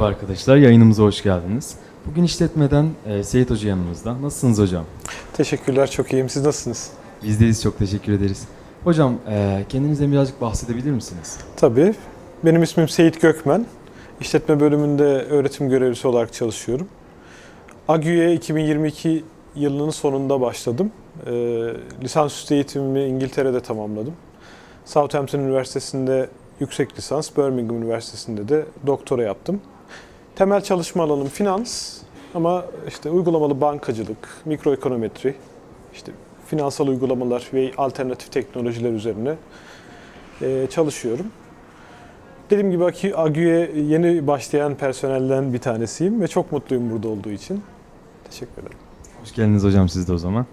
Merhaba arkadaşlar, yayınımıza hoş geldiniz. Bugün işletmeden e, Seyit Hoca yanımızda. Nasılsınız hocam? Teşekkürler, çok iyiyim. Siz nasılsınız? Bizdeyiz, çok teşekkür ederiz. Hocam, e, kendinizden birazcık bahsedebilir misiniz? Tabii. Benim ismim Seyit Gökmen. İşletme bölümünde öğretim görevlisi olarak çalışıyorum. AGÜ'ye 2022 yılının sonunda başladım. Ee, lisansüstü eğitimimi İngiltere'de tamamladım. Southampton Üniversitesi'nde yüksek lisans, Birmingham Üniversitesi'nde de doktora yaptım. Temel çalışma alanım finans ama işte uygulamalı bankacılık, mikroekonometri, işte finansal uygulamalar ve alternatif teknolojiler üzerine e, çalışıyorum. Dediğim gibi AGÜ'ye yeni başlayan personelden bir tanesiyim ve çok mutluyum burada olduğu için. Teşekkür ederim. Hoş geldiniz hocam siz de o zaman.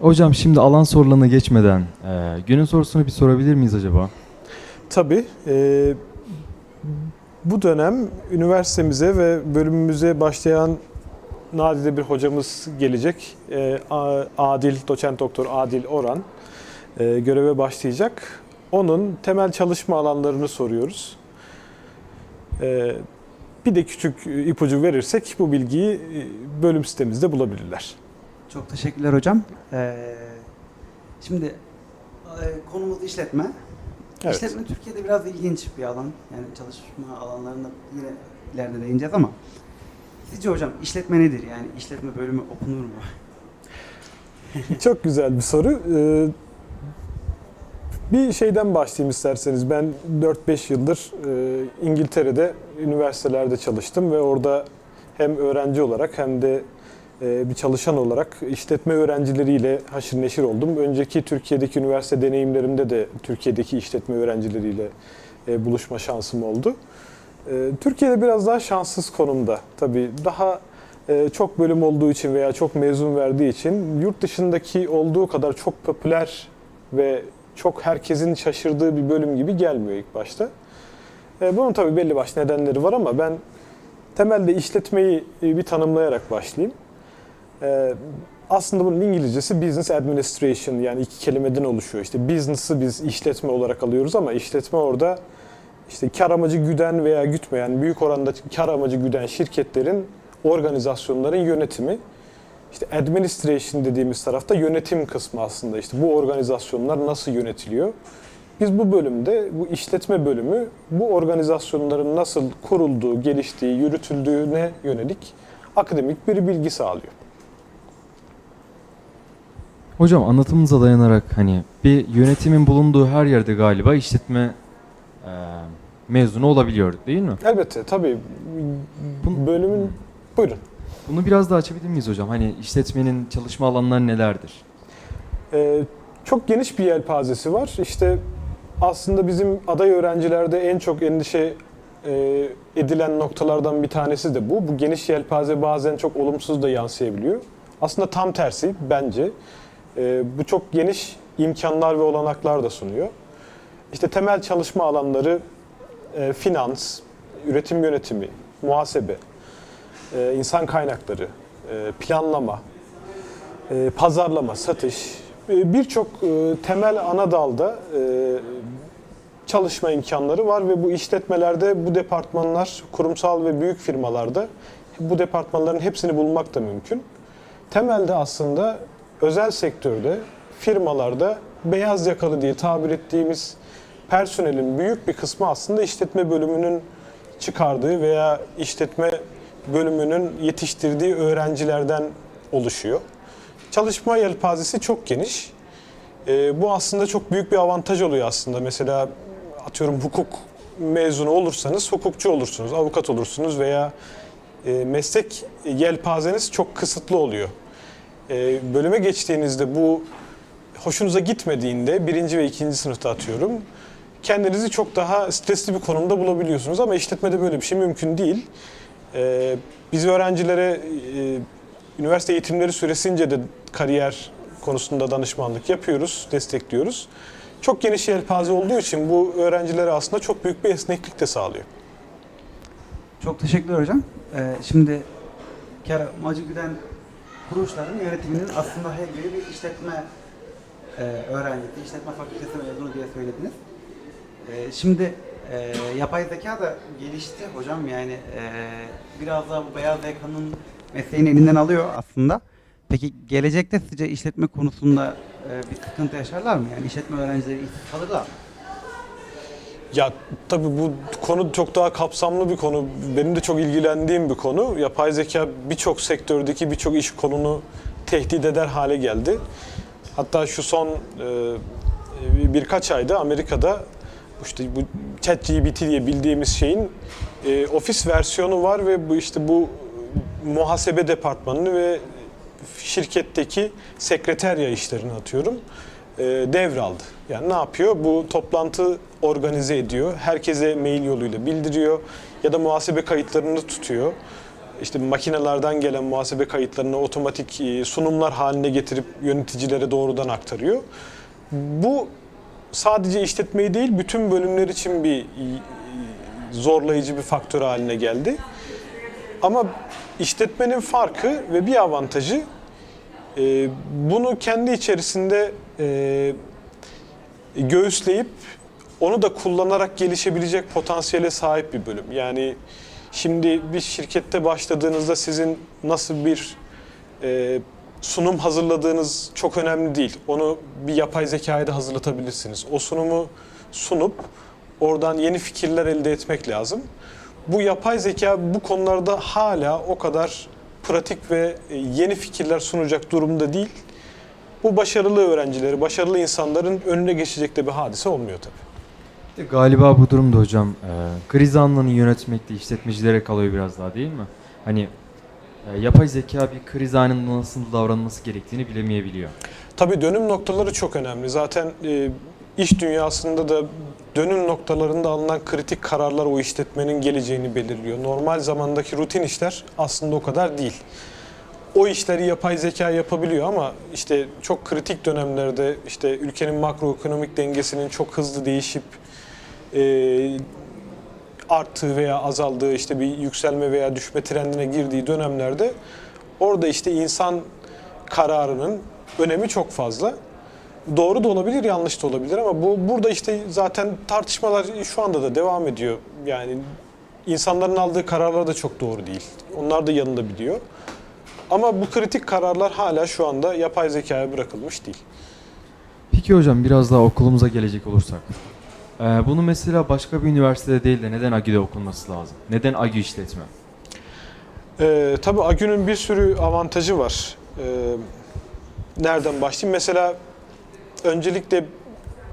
Hocam şimdi alan sorularına geçmeden e, günün sorusunu bir sorabilir miyiz acaba? Tabii e, bu dönem üniversitemize ve bölümümüze başlayan nadide bir hocamız gelecek. E, A- Adil, doçent doktor Adil Oran e, göreve başlayacak. Onun temel çalışma alanlarını soruyoruz. E, bir de küçük ipucu verirsek bu bilgiyi e, bölüm sitemizde bulabilirler. Çok teşekkürler hocam. Ee, şimdi e, konumuz işletme. Evet. İşletme Türkiye'de biraz ilginç bir alan. Yani çalışma alanlarında yine ileride değineceğiz ama sizce hocam işletme nedir? Yani işletme bölümü okunur mu? Çok güzel bir soru. Ee, Bir şeyden başlayayım isterseniz. Ben 4-5 yıldır e, İngiltere'de üniversitelerde çalıştım ve orada hem öğrenci olarak hem de bir çalışan olarak işletme öğrencileriyle haşır neşir oldum. Önceki Türkiye'deki üniversite deneyimlerimde de Türkiye'deki işletme öğrencileriyle e, buluşma şansım oldu. E, Türkiye'de biraz daha şanssız konumda. Tabii daha e, çok bölüm olduğu için veya çok mezun verdiği için yurt dışındaki olduğu kadar çok popüler ve çok herkesin şaşırdığı bir bölüm gibi gelmiyor ilk başta. E, Bunun tabii belli başlı nedenleri var ama ben temelde işletmeyi e, bir tanımlayarak başlayayım. E, Aslında bunun İngilizcesi Business Administration yani iki kelimeden oluşuyor. İşte business'ı biz işletme olarak alıyoruz ama işletme orada işte kar amacı güden veya gütmeyen büyük oranda kar amacı güden şirketlerin organizasyonların yönetimi. İşte administration dediğimiz tarafta yönetim kısmı aslında. İşte bu organizasyonlar nasıl yönetiliyor? Biz bu bölümde, bu işletme bölümü bu organizasyonların nasıl kurulduğu, geliştiği, yürütüldüğüne yönelik akademik bir bilgi sağlıyor. Hocam anlatımınıza dayanarak hani bir yönetimin bulunduğu her yerde galiba işletme e, mezunu olabiliyor değil mi? Elbette tabii Bun- bölümün... Buyurun. Bunu biraz daha açabilir miyiz hocam? Hani işletmenin çalışma alanları nelerdir? Ee, çok geniş bir yelpazesi var. İşte aslında bizim aday öğrencilerde en çok endişe e, edilen noktalardan bir tanesi de bu. Bu geniş yelpaze bazen çok olumsuz da yansıyabiliyor. Aslında tam tersi bence. E, bu çok geniş imkanlar ve olanaklar da sunuyor. İşte temel çalışma alanları e, finans, üretim yönetimi, muhasebe, e, insan kaynakları, e, planlama, e, pazarlama, satış, e, birçok e, temel ana dalda e, çalışma imkanları var ve bu işletmelerde bu departmanlar kurumsal ve büyük firmalarda bu departmanların hepsini bulmak da mümkün. Temelde aslında özel sektörde firmalarda beyaz yakalı diye tabir ettiğimiz personelin büyük bir kısmı aslında işletme bölümünün çıkardığı veya işletme bölümünün yetiştirdiği öğrencilerden oluşuyor. Çalışma yelpazesi çok geniş. Ee, bu aslında çok büyük bir avantaj oluyor aslında. Mesela atıyorum hukuk mezunu olursanız hukukçu olursunuz, avukat olursunuz veya e, meslek yelpazeniz çok kısıtlı oluyor. E, bölüme geçtiğinizde bu hoşunuza gitmediğinde birinci ve ikinci sınıfta atıyorum kendinizi çok daha stresli bir konumda bulabiliyorsunuz ama işletmede böyle bir şey mümkün değil. E, biz öğrencilere e, üniversite eğitimleri süresince de kariyer konusunda danışmanlık yapıyoruz, destekliyoruz. Çok geniş yelpaze olduğu için bu öğrencilere aslında çok büyük bir esneklik de sağlıyor. Çok teşekkürler hocam. Ee, şimdi kar amacı güden kuruluşların yönetiminin aslında her biri bir işletme e, öğrencisi, işletme fakültesi mezunu diye söylediniz. Ee, şimdi Ee, yapay zeka da gelişti hocam yani ee, biraz daha bu beyaz yakanın mesleğini elinden alıyor aslında. Peki gelecekte sizce işletme konusunda ee, bir sıkıntı yaşarlar mı? Yani işletme öğrencileri kalırlar mı? Ya tabii bu konu çok daha kapsamlı bir konu. Benim de çok ilgilendiğim bir konu. Yapay zeka birçok sektördeki birçok iş konunu tehdit eder hale geldi. Hatta şu son e, birkaç ayda Amerika'da işte bu ChatGPT diye bildiğimiz şeyin e, ofis versiyonu var ve bu işte bu muhasebe departmanını ve şirketteki sekreterya işlerini atıyorum e, devraldı. Yani ne yapıyor? Bu toplantı organize ediyor. Herkese mail yoluyla bildiriyor ya da muhasebe kayıtlarını tutuyor. İşte makinelerden gelen muhasebe kayıtlarını otomatik e, sunumlar haline getirip yöneticilere doğrudan aktarıyor. Bu sadece işletmeyi değil bütün bölümler için bir e, zorlayıcı bir faktör haline geldi. Ama işletmenin farkı ve bir avantajı e, bunu kendi içerisinde e, göğüsleyip onu da kullanarak gelişebilecek potansiyele sahip bir bölüm. Yani şimdi bir şirkette başladığınızda sizin nasıl bir e, sunum hazırladığınız çok önemli değil. Onu bir yapay zekaya da hazırlatabilirsiniz. O sunumu sunup oradan yeni fikirler elde etmek lazım. Bu yapay zeka bu konularda hala o kadar pratik ve e, yeni fikirler sunacak durumda değil. Bu başarılı öğrencileri, başarılı insanların önüne geçecek de bir hadise olmuyor tabii. Galiba bu durumda hocam e, kriz anlarını yönetmek de işletmecilere kalıyor biraz daha değil mi? Hani e, yapay zeka bir kriz anında nasıl davranması gerektiğini bilemeyebiliyor. Tabii dönüm noktaları çok önemli. Zaten e, iş dünyasında da dönüm noktalarında alınan kritik kararlar o işletmenin geleceğini belirliyor. Normal zamandaki rutin işler aslında o kadar değil. O işleri yapay zeka yapabiliyor ama işte çok kritik dönemlerde işte ülkenin makroekonomik dengesinin çok hızlı değişip e, arttığı veya azaldığı işte bir yükselme veya düşme trendine girdiği dönemlerde orada işte insan kararının önemi çok fazla. Doğru da olabilir, yanlış da olabilir ama bu burada işte zaten tartışmalar şu anda da devam ediyor. Yani insanların aldığı kararlar da çok doğru değil. Onlar da yanında biliyor. Ama bu kritik kararlar hala şu anda yapay zekaya bırakılmış değil. Peki hocam biraz daha okulumuza gelecek olursak. E, bunu mesela başka bir üniversitede değil de neden AGÜ'de okunması lazım? Neden AGÜ işletme? Ee, tabii AGÜ'nün bir sürü avantajı var. Ee, nereden başlayayım? Mesela öncelikle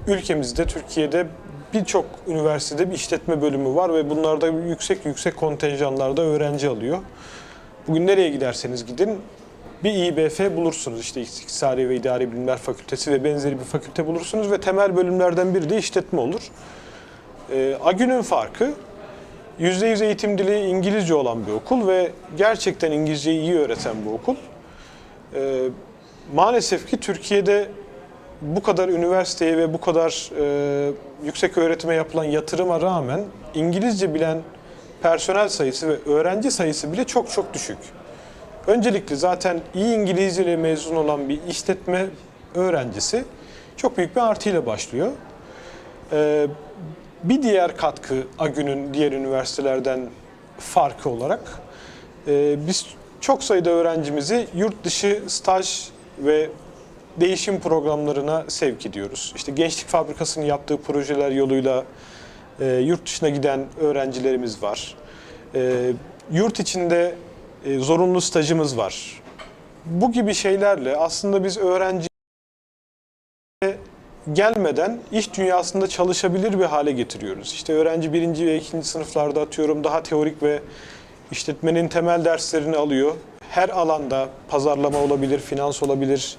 ülkemizde, Türkiye'de birçok üniversitede bir işletme bölümü var ve bunlarda yüksek yüksek kontenjanlarda öğrenci alıyor. Bugün nereye giderseniz gidin bir İBF bulursunuz. İşte İktisadi ve İdari Bilimler Fakültesi ve benzeri bir fakülte bulursunuz ve temel bölümlerden biri de işletme olur. Ee, AGÜ'nün farkı %100 eğitim dili İngilizce olan bir okul ve gerçekten İngilizceyi iyi öğreten bir okul. Ee, maalesef ki Türkiye'de bu kadar üniversiteye ve bu kadar e, yüksek öğretime yapılan yatırıma rağmen İngilizce bilen personel sayısı ve öğrenci sayısı bile çok çok düşük. Öncelikle zaten iyi İngilizce ile mezun olan bir işletme öğrencisi çok büyük bir artıyla başlıyor. Ee, bir diğer katkı AGÜ'nün diğer üniversitelerden farkı olarak e, biz çok sayıda öğrencimizi yurt dışı staj ve değişim programlarına sevk ediyoruz. İşte Gençlik Fabrikası'nın yaptığı projeler yoluyla e, yurt dışına giden öğrencilerimiz var. E, yurt içinde e, zorunlu stajımız var. Bu gibi şeylerle aslında biz öğrenci gelmeden iş dünyasında çalışabilir bir hale getiriyoruz. İşte öğrenci birinci ve ikinci sınıflarda atıyorum daha teorik ve işletmenin temel derslerini alıyor. Her alanda pazarlama olabilir, finans olabilir,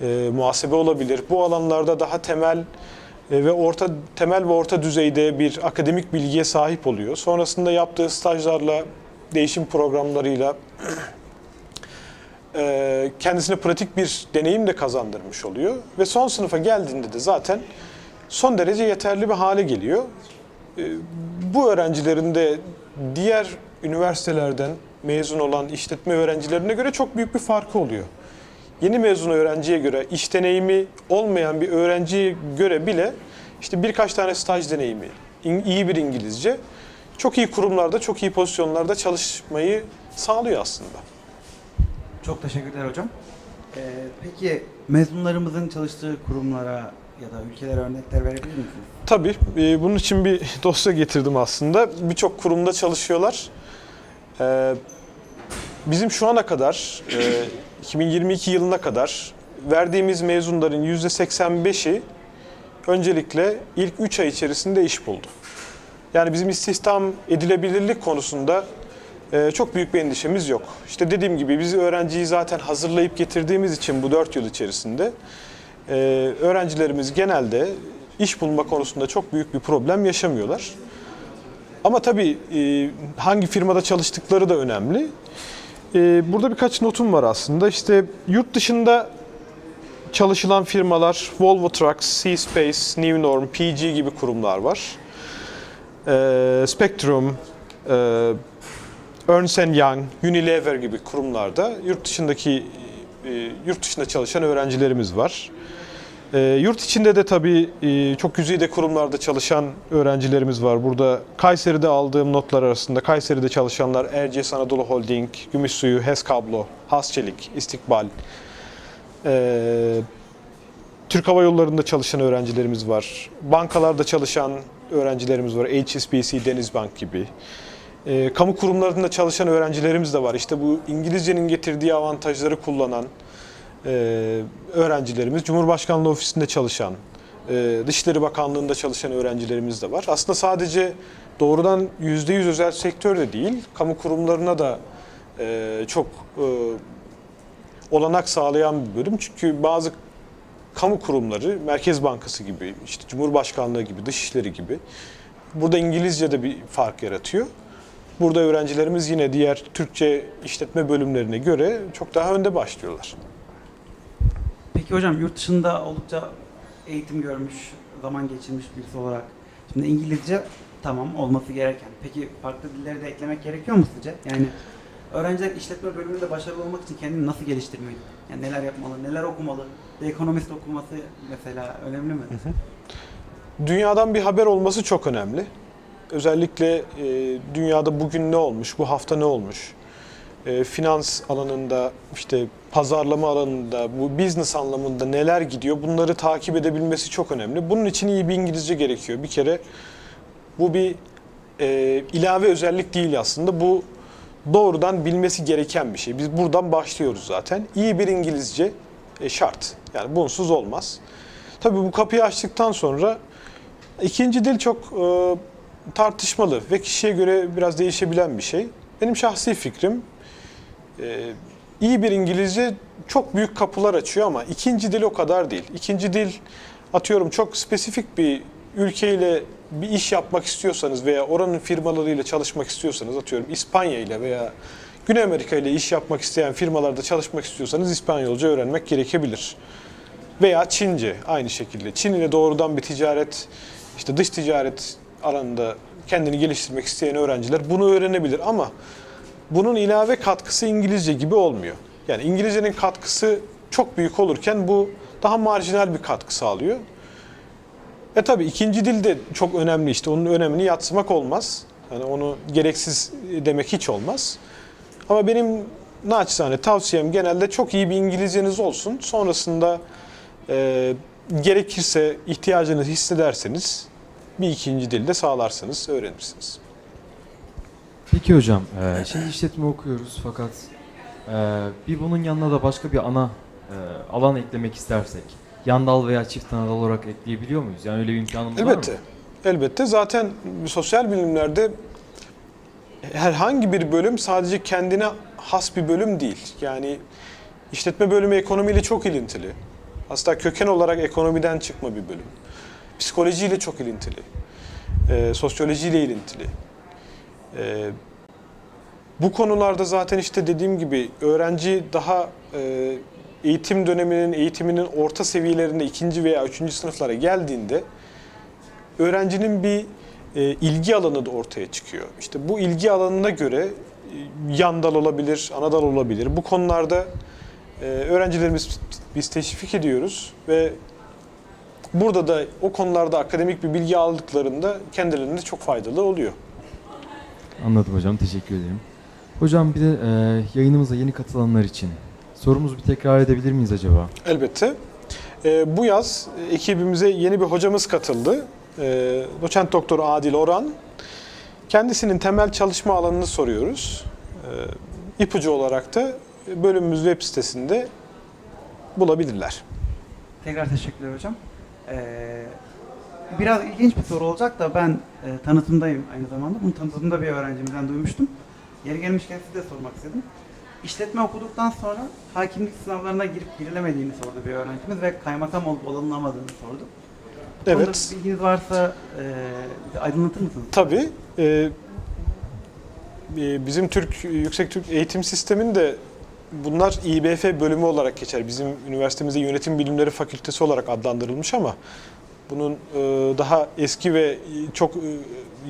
e, muhasebe olabilir. Bu alanlarda daha temel e, ve orta temel ve orta düzeyde bir akademik bilgiye sahip oluyor. Sonrasında yaptığı stajlarla, değişim programlarıyla e, kendisine pratik bir deneyim de kazandırmış oluyor. Ve son sınıfa geldiğinde de zaten son derece yeterli bir hale geliyor. E, Bu öğrencilerin de diğer üniversitelerden mezun olan işletme öğrencilerine göre çok büyük bir farkı oluyor. Yeni mezun öğrenciye göre iş deneyimi olmayan bir öğrenciye göre bile işte birkaç tane staj deneyimi, iyi bir İngilizce çok iyi kurumlarda, çok iyi pozisyonlarda çalışmayı sağlıyor aslında. Çok teşekkürler hocam. Ee, peki mezunlarımızın çalıştığı kurumlara ya da ülkelere örnekler verebilir misiniz? Tabii. e, bunun için bir dosya getirdim aslında. Birçok kurumda çalışıyorlar. E, bizim şu ana kadar, e, 2022 yılına kadar verdiğimiz mezunların %85'i öncelikle ilk 3 ay içerisinde iş buldu. Yani bizim istihdam edilebilirlik konusunda e, çok büyük bir endişemiz yok. İşte dediğim gibi biz öğrenciyi zaten hazırlayıp getirdiğimiz için bu 4 yıl içerisinde e, öğrencilerimiz genelde iş bulma konusunda çok büyük bir problem yaşamıyorlar. Ama tabii e, hangi firmada çalıştıkları da önemli. E, burada birkaç notum var aslında. İşte yurt dışında çalışılan firmalar Volvo Trucks, C-Space, New Norm, PG gibi kurumlar var. E, Spectrum, e, Ernst Young, Unilever gibi kurumlarda yurt dışındaki e, yurt dışında çalışan öğrencilerimiz var. E, yurt içinde de tabii e, çok güzide kurumlarda çalışan öğrencilerimiz var. Burada Kayseri'de aldığım notlar arasında Kayseri'de çalışanlar Erciyes Anadolu Holding, Gümüşsuyu, HES Kablo, Has Çelik, İstikbal, e, Türk Hava Yolları'nda çalışan öğrencilerimiz var. Bankalarda çalışan öğrencilerimiz var. HSBC, Denizbank gibi. E, kamu kurumlarında çalışan öğrencilerimiz de var. İşte bu İngilizcenin getirdiği avantajları kullanan öğrencilerimiz, Cumhurbaşkanlığı ofisinde çalışan, e, Dışişleri Bakanlığı'nda çalışan öğrencilerimiz de var. Aslında sadece doğrudan %100 özel sektör de değil, kamu kurumlarına da e, çok e, olanak sağlayan bir bölüm. Çünkü bazı kamu kurumları, Merkez Bankası gibi, işte Cumhurbaşkanlığı gibi, Dışişleri gibi burada İngilizce'de bir fark yaratıyor. Burada öğrencilerimiz yine diğer Türkçe işletme bölümlerine göre çok daha önde başlıyorlar. Peki hocam yurt dışında oldukça eğitim görmüş, zaman geçirmiş birisi olarak şimdi İngilizce tamam olması gereken. Peki farklı dilleri de eklemek gerekiyor mu sizce? Yani öğrenciler işletme bölümünde başarılı olmak için kendini nasıl geliştirmeli? Yani neler yapmalı, neler okumalı? The Economist okuması mesela önemli mi? Dünyadan bir haber olması çok önemli. Özellikle e, dünyada bugün ne olmuş, bu hafta ne olmuş? E, finans alanında, işte pazarlama alanında, bu business anlamında neler gidiyor bunları takip edebilmesi çok önemli. Bunun için iyi bir İngilizce gerekiyor. Bir kere bu bir e, ilave özellik değil aslında. Bu doğrudan bilmesi gereken bir şey. Biz buradan başlıyoruz zaten. İyi bir İngilizce e, şart. Yani bunsuz olmaz. Tabii bu kapıyı açtıktan sonra ikinci dil çok e, tartışmalı ve kişiye göre biraz değişebilen bir şey. Benim şahsi fikrim e, iyi bir İngilizce çok büyük kapılar açıyor ama ikinci dil o kadar değil. İkinci dil atıyorum çok spesifik bir ülkeyle bir iş yapmak istiyorsanız veya oranın firmalarıyla çalışmak istiyorsanız atıyorum İspanya ile veya Güney Amerika ile iş yapmak isteyen firmalarda çalışmak istiyorsanız İspanyolca öğrenmek gerekebilir. Veya Çince aynı şekilde. Çin ile doğrudan bir ticaret, işte dış ticaret alanında kendini geliştirmek isteyen öğrenciler bunu öğrenebilir ama bunun ilave katkısı İngilizce gibi olmuyor. Yani İngilizcenin katkısı çok büyük olurken bu daha marjinal bir katkı sağlıyor. E tabi ikinci dil de çok önemli işte onun önemini yatsımak olmaz. Yani onu gereksiz demek hiç olmaz. Ama benim naçizane tavsiyem genelde çok iyi bir İngilizceniz olsun. Sonrasında e, gerekirse ihtiyacınızı hissederseniz bir ikinci dilde sağlarsanız öğrenirsiniz. Peki hocam, e, şimdi işletme okuyoruz fakat e, bir bunun yanına da başka bir ana e, alan eklemek istersek, yan dal veya çift ana dal olarak ekleyebiliyor muyuz? Yani öyle bir imkanımız var mı? Elbette. Elbette. Zaten sosyal bilimlerde herhangi bir bölüm sadece kendine has bir bölüm değil. Yani işletme bölümü ekonomiyle çok ilintili. Aslında köken olarak ekonomiden çıkma bir bölüm. Psikolojiyle çok ilintili. Ee, sosyolojiyle ilintili. Ee, bu konularda zaten işte dediğim gibi öğrenci daha e, eğitim döneminin, eğitiminin orta seviyelerinde ikinci veya üçüncü sınıflara geldiğinde öğrencinin bir e, ilgi alanı da ortaya çıkıyor. İşte bu ilgi alanına göre e, yan dal olabilir, ana dal olabilir. Bu konularda e, öğrencilerimiz biz teşvik ediyoruz ve burada da o konularda akademik bir bilgi aldıklarında kendilerine çok faydalı oluyor. Anladım hocam, teşekkür ederim. Hocam bir de e, yayınımıza yeni katılanlar için sorumuzu bir tekrar edebilir miyiz acaba? Elbette. Ee, bu yaz e, ekibimize yeni bir hocamız katıldı. Ee, doçent doktor Adil Oran. Kendisinin temel çalışma alanını soruyoruz. Ee, ipucu olarak da bölümümüz web sitesinde bulabilirler. Tekrar teşekkürler hocam. Ee, biraz ilginç bir soru olacak da ben e, tanıtımdayım aynı zamanda. Bunu tanıtımda bir öğrencimizden duymuştum. Yeri gelmişken size de sormak istedim. İşletme okuduktan sonra hakimlik sınavlarına girip girilemediğini sordu bir öğrencimiz ve kaymakam olup olunamadığını sordu. Evet. bir bilginiz varsa e, aydınlatır mısınız? Tabii. e, e, bizim Türk Yüksek Türk Eğitim Sistemi'nde bunlar İBF bölümü olarak geçer. Bizim üniversitemizde Yönetim Bilimleri Fakültesi olarak adlandırılmış ama bunun e, daha eski ve çok e,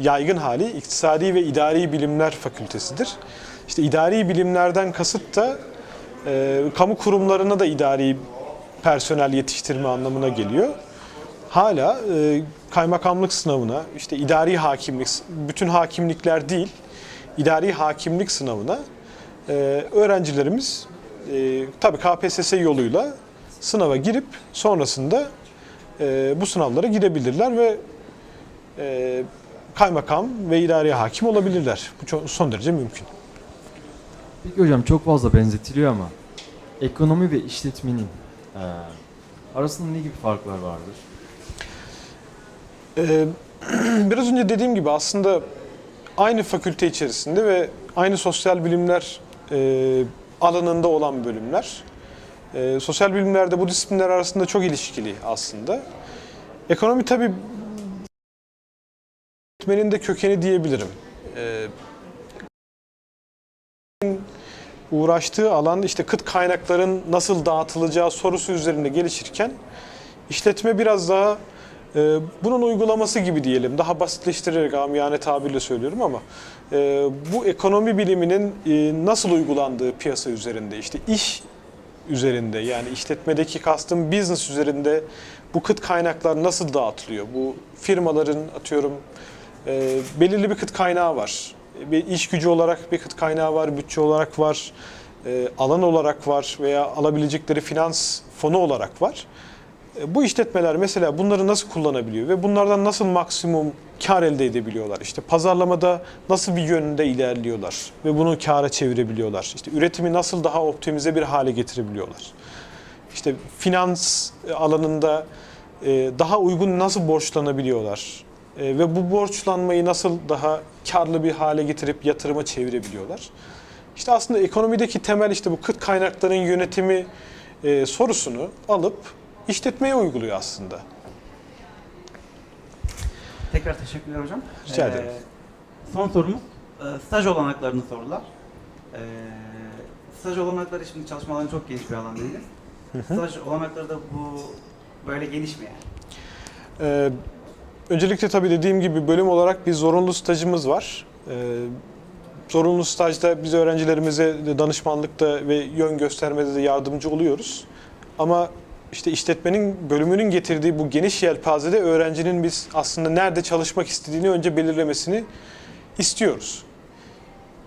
yaygın hali İktisadi ve İdari Bilimler Fakültesidir. İşte idari bilimlerden kasıt da e, kamu kurumlarına da idari personel yetiştirme anlamına geliyor hala kaymakamlık sınavına, işte idari hakimlik, bütün hakimlikler değil, idari hakimlik sınavına öğrencilerimiz e, tabii KPSS yoluyla sınava girip sonrasında e, bu sınavlara girebilirler ve e, kaymakam ve idari hakim olabilirler. Bu çok, son derece mümkün. Peki hocam çok fazla benzetiliyor ama ekonomi ve işletmenin e, arasında ne gibi farklar vardır? Ee, biraz önce dediğim gibi aslında aynı fakülte içerisinde ve aynı sosyal bilimler e, alanında olan bölümler. E, sosyal bilimlerde bu disiplinler arasında çok ilişkili aslında. Ekonomi tabii öğretmenin de kökeni diyebilirim. E, uğraştığı alan işte kıt kaynakların nasıl dağıtılacağı sorusu üzerinde gelişirken işletme biraz daha e, bunun uygulaması gibi diyelim. Daha basitleştirerek amiyane tabirle söylüyorum ama e, bu ekonomi biliminin e, nasıl uygulandığı piyasa üzerinde işte iş üzerinde yani işletmedeki kastım business üzerinde bu kıt kaynaklar nasıl dağıtılıyor? Bu firmaların atıyorum e, belirli bir kıt kaynağı var. Bir iş gücü olarak bir kıt kaynağı var, bütçe olarak var, e, alan olarak var veya alabilecekleri finans fonu olarak var. E, Bu işletmeler mesela bunları nasıl kullanabiliyor ve bunlardan nasıl maksimum kar elde edebiliyorlar? İşte pazarlamada nasıl bir yönde ilerliyorlar ve bunu kâra çevirebiliyorlar? İşte üretimi nasıl daha optimize bir hale getirebiliyorlar? İşte finans alanında e, daha uygun nasıl borçlanabiliyorlar? E, Ve bu borçlanmayı nasıl daha karlı bir hale getirip yatırıma çevirebiliyorlar? İşte aslında ekonomideki temel işte bu kıt kaynakların yönetimi e, sorusunu alıp işletmeye uyguluyor aslında. Tekrar teşekkürler hocam. Rica ederim. Son sorumuz e, staj olanaklarını sorular. E, staj olanakları şimdi çalışma alanı çok geniş bir alan değil. Staj olanakları da bu böyle geniş mi yani? Ee, öncelikle tabii dediğim gibi bölüm olarak bir zorunlu stajımız var. Ee, zorunlu stajda biz öğrencilerimize danışmanlıkta ve yön göstermede de yardımcı oluyoruz. Ama işte işletmenin bölümünün getirdiği bu geniş yelpazede öğrencinin biz aslında nerede çalışmak istediğini önce belirlemesini istiyoruz.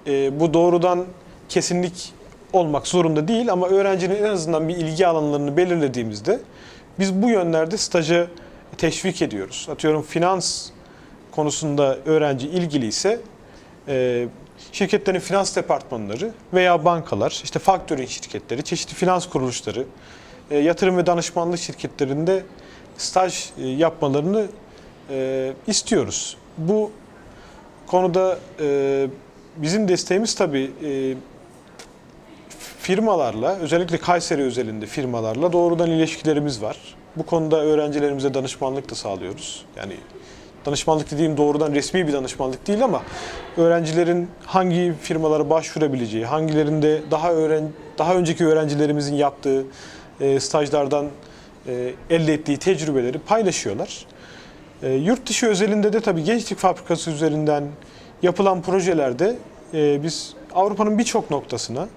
Ee, bu doğrudan kesinlik olmak zorunda değil ama öğrencinin en azından bir ilgi alanlarını belirlediğimizde biz bu yönlerde staja teşvik ediyoruz. Atıyorum finans konusunda öğrenci ilgiliyse e, şirketlerin finans departmanları veya bankalar, işte faktörün şirketleri, çeşitli finans kuruluşları, e, yatırım ve danışmanlık şirketlerinde staj e, yapmalarını e, istiyoruz. Bu konuda e, bizim desteğimiz tabii e, firmalarla, özellikle Kayseri özelinde firmalarla doğrudan ilişkilerimiz var. Bu konuda öğrencilerimize danışmanlık da sağlıyoruz. Yani danışmanlık dediğim doğrudan resmi bir danışmanlık değil ama öğrencilerin hangi firmalara başvurabileceği, hangilerinde daha öğren daha önceki öğrencilerimizin yaptığı e, stajlardan e, elde ettiği tecrübeleri paylaşıyorlar. E, yurt dışı özelinde de tabii Gençlik Fabrikası üzerinden yapılan projelerde e, biz Avrupa'nın birçok noktasına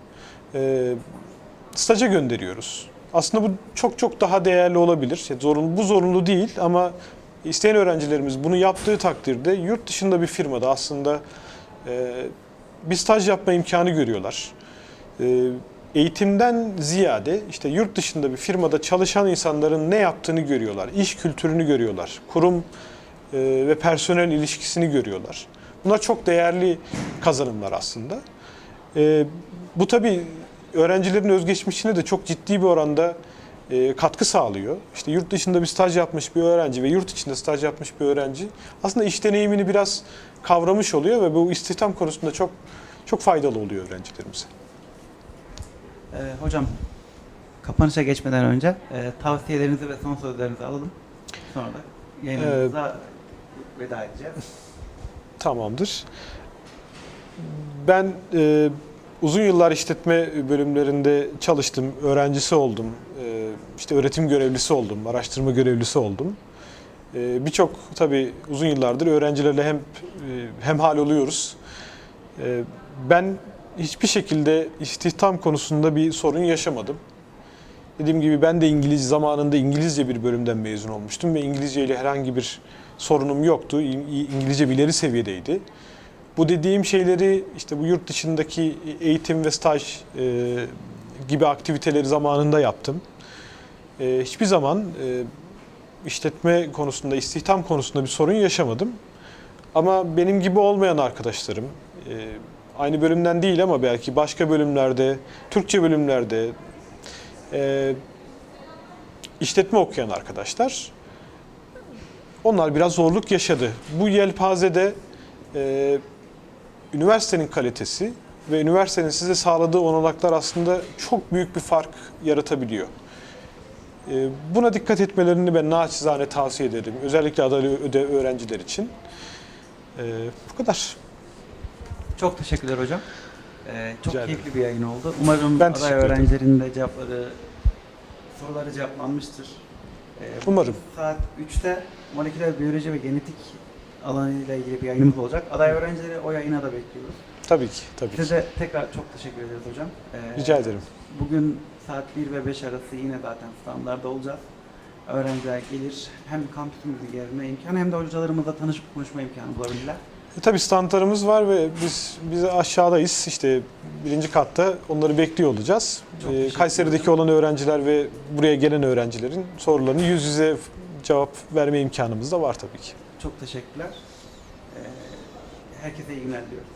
staja gönderiyoruz. Aslında bu çok çok daha değerli olabilir. Zorunlu, bu zorunlu değil ama isteyen öğrencilerimiz bunu yaptığı takdirde yurt dışında bir firmada aslında bir staj yapma imkanı görüyorlar. Eğitimden ziyade işte yurt dışında bir firmada çalışan insanların ne yaptığını görüyorlar. iş kültürünü görüyorlar. Kurum e, ve personel ilişkisini görüyorlar. Bunlar çok değerli kazanımlar aslında. E, bu tabii öğrencilerin özgeçmişine de çok ciddi bir oranda e, katkı sağlıyor. İşte yurt dışında bir staj yapmış bir öğrenci ve yurt içinde staj yapmış bir öğrenci aslında iş deneyimini biraz kavramış oluyor ve bu istihdam konusunda çok çok faydalı oluyor öğrencilerimize. Ee, hocam kapanışa geçmeden önce e, tavsiyelerinizi ve son sözlerinizi alalım. Sonra da yayınımıza veda edeceğiz. Tamamdır. Ben e, uzun yıllar işletme bölümlerinde çalıştım, öğrencisi oldum, e, işte öğretim görevlisi oldum, araştırma görevlisi oldum. E, Birçok tabii uzun yıllardır öğrencilerle hem e, hem hal oluyoruz. E, ben hiçbir şekilde istihdam konusunda bir sorun yaşamadım. Dediğim gibi ben de İngiliz zamanında İngilizce bir bölümden mezun olmuştum ve İngilizce ile herhangi bir sorunum yoktu. İngilizce ileri seviyedeydi. Bu dediğim şeyleri işte bu yurt dışındaki eğitim ve staj e, gibi aktiviteleri zamanında yaptım. E, hiçbir zaman e, işletme konusunda, istihdam konusunda bir sorun yaşamadım. Ama benim gibi olmayan arkadaşlarım, e, aynı bölümden değil ama belki başka bölümlerde, Türkçe bölümlerde, e, işletme okuyan arkadaşlar, onlar biraz zorluk yaşadı. Bu yelpazede e, üniversitenin kalitesi ve üniversitenin size sağladığı olanaklar aslında çok büyük bir fark yaratabiliyor. E, buna dikkat etmelerini ben naçizane tavsiye ederim. Özellikle adalı öde öğrenciler için. E, bu kadar. Çok teşekkürler hocam. Ee, çok Rica ederim. keyifli bir yayın oldu. Umarım Ben aday öğrencilerin de cevapları, soruları cevaplanmıştır. Ee, Umarım. Saat 3'te moleküler biyoloji ve genetik alanıyla ilgili bir yayınımız olacak. Aday öğrencileri o yayına da bekliyoruz. Tabii ki, tabii ki. Size tekrar çok teşekkür ederiz hocam. Ee, Rica ederim. Bugün saat 1 ve 5 arası yine zaten standlarda olacağız. Öğrenciler gelir hem kampüsümüzün yerine imkan hem de hocalarımızla tanışıp konuşma imkanı bulabilirler. E, tabii standlarımız var ve biz biz aşağıdayız. İşte birinci katta onları bekliyor olacağız. E, Kayseri'deki olan öğrenciler ve buraya gelen öğrencilerin sorularını yüz yüze cevap verme imkanımız da var tabii ki. Çok teşekkürler. Ee, herkese iyi günler diliyorum.